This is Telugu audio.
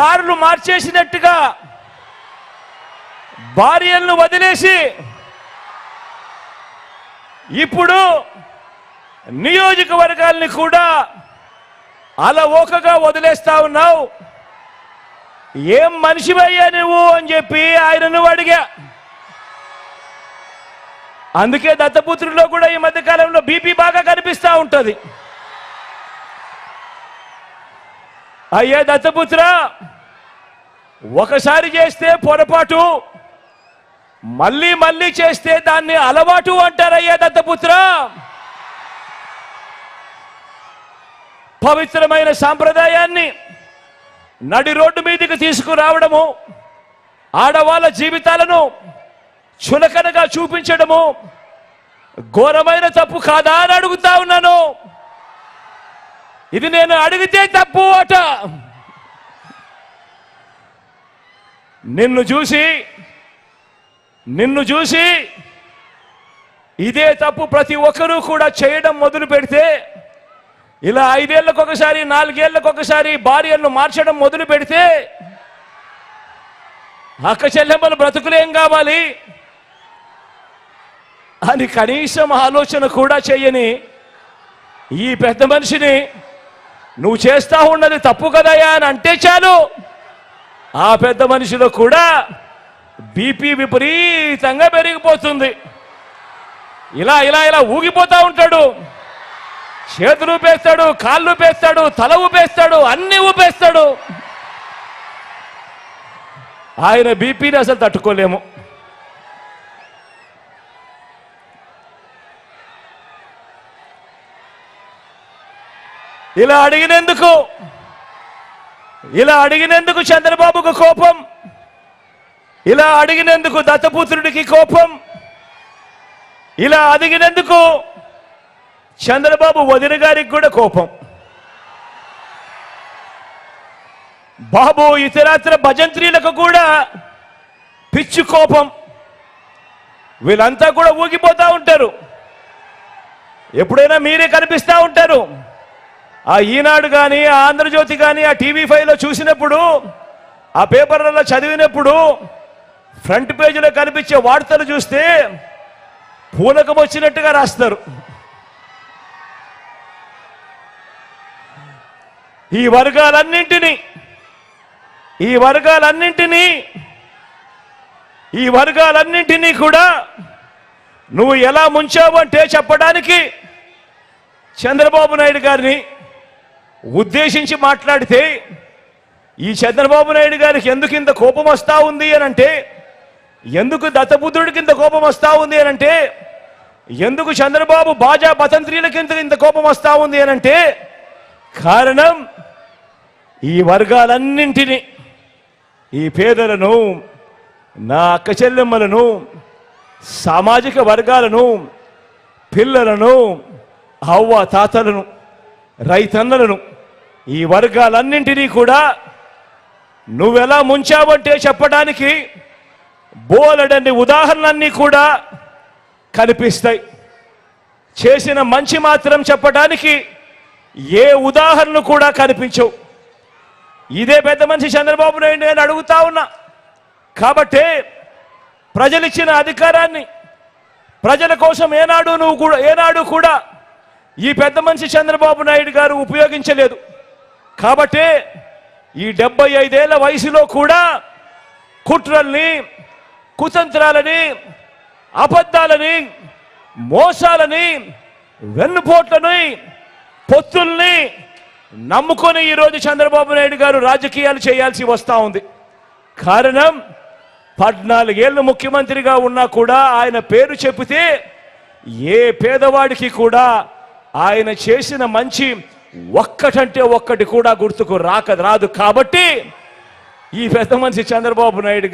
కార్లు మార్చేసినట్టుగా భార్యలను వదిలేసి ఇప్పుడు నియోజకవర్గాల్ని కూడా అలవోకగా వదిలేస్తా ఉన్నావు. ఏం మనిషివయ్యా నువ్వు అని చెప్పి ఆయనను అడిగా. అందుకే దత్తపుత్రుల్లో కూడా ఈ మధ్యకాలంలో బీపీ బాగా కనిపిస్తా ఉంటుంది. అయ్యా దత్తపుత్ర ఒకసారి చేస్తే పొరపాటు మళ్ళీ మళ్ళీ చేస్తే దాన్ని అలవాటు అంటారయ్యా దత్తపుత్ర. పవిత్రమైన సాంప్రదాయాన్ని నడి రోడ్డు మీదకి తీసుకురావడము ఆడవాళ్ళ జీవితాలను చులకనగా చూపించడము ఘోరమైన తప్పు కాదా అని అడుగుతా ఉన్నాను. ఇది నేను అడిగితే తప్పు అట. నిన్ను చూసి నిన్ను చూసి ఇదే తప్పు ప్రతి ఒక్కరూ కూడా చేయడం మొదలు పెడితే ఇలా ఐదేళ్ళకు ఒకసారి నాలుగేళ్ళకు ఒకసారి భార్యలను మార్చడం మొదలు పెడితే అక్క చెల్లెమ్మలు బ్రతుకులేం కావాలి? అని కనీసం ఆలోచన కూడా చేయని ఈ పెద్ద మనిషిని నువ్వు చేస్తా ఉన్నది తప్పు కదయ్యా అని అంటే చాలు. ఆ పెద్ద మనిషిలో కూడా బీపీ విపరీతంగా పెరిగిపోతుంది. ఇలా ఇలా ఇలా ఊగిపోతా ఉంటాడు. చేతులు ఊపేస్తాడు కాళ్ళు ఊపేస్తాడు తల ఊపేస్తాడు అన్ని ఊపేస్తాడు. ఆయన బీపీని అసలు తట్టుకోలేము. ఇలా అడిగినందుకు ఇలా అడిగినందుకు చంద్రబాబుకు కోపం ఇలా అడిగినందుకు దత్తపుత్రుడికి కోపం ఇలా అడిగినందుకు చంద్రబాబు వదిన గారికి కూడా కోపం. బాబు ఇతరాత్ర భజంత్రీలకు కూడా పిచ్చి కోపం. వీళ్ళంతా కూడా ఊగిపోతూ ఉంటారు. ఎప్పుడైనా మీరే కనిపిస్తూ ఉంటారు. ఆ ఈనాడు కానీ ఆ ఆంధ్రజ్యోతి కానీ ఆ టీవీ ఫైవ్లో చూసినప్పుడు ఆ పేపర్లలో చదివినప్పుడు ఫ్రంట్ పేజీలో కనిపించే వార్తలు చూస్తే పూనకం వచ్చినట్టుగా రాస్తారు. ఈ వర్గాలన్నింటినీ ఈ వర్గాలన్నింటినీ ఈ వర్గాలన్నింటినీ కూడా నువ్వు ఎలా ముంచావు అంటే చెప్పడానికి చంద్రబాబు నాయుడు గారిని ఉద్దేశించి మాట్లాడితే ఈ చంద్రబాబు నాయుడు గారికి ఎందుకు ఇంత కోపం వస్తూ ఉంది అని అంటే ఎందుకు దత్తపుత్రుడికి ఇంత కోపం వస్తూ ఉంది అని అంటే ఎందుకు చంద్రబాబు బాజా పతంత్రీలకి ఇంత ఇంత కోపం వస్తూ ఉంది అని అంటే కారణం ఈ వర్గాలన్నింటినీ ఈ పేదలను నా అక్క చెల్లెమ్మలను సామాజిక వర్గాలను పిల్లలను అవ్వ తాతలను రైతన్నలను ఈ వర్గాలన్నింటినీ కూడా నువ్వెలా ముంచావంటే చెప్పడానికి బోలెడన్ని ఉదాహరణలన్నీ కూడా కనిపిస్తాయి. చేసిన మంచి మాత్రం చెప్పడానికి ఏ ఉదాహరణ కూడా కనిపించవు. ఇదే పెద్ద మనిషి చంద్రబాబు నాయుడు నేను అడుగుతా ఉన్నా. కాబట్టే ప్రజలిచ్చిన అధికారాన్ని ప్రజల కోసం ఏనాడు నువ్వు కూడా ఏనాడు కూడా ఈ పెద్ద మనిషి చంద్రబాబు నాయుడు గారు ఉపయోగించలేదు. కాబట్టి ఈ డెబ్బై ఐదేళ్ళ వయసులో కూడా కుట్రల్ని కుతంత్రాలని అబద్ధాలని మోసాలని వెన్నుపోట్లని పొత్తుల్ని నమ్ముకొని ఈరోజు చంద్రబాబు నాయుడు గారు రాజకీయాలు చేయాల్సి వస్తూ ఉంది. కారణం పద్నాలుగేళ్ళు ముఖ్యమంత్రిగా ఉన్నా కూడా ఆయన పేరు చెబితే ఏ పేదవాడికి కూడా ఆయన చేసిన మంచి ఒక్కటంటే ఒక్కటి కూడా గుర్తుకు రాక రాదు కాబట్టి ఈ పెద్ద మనిషి చంద్రబాబు నాయుడు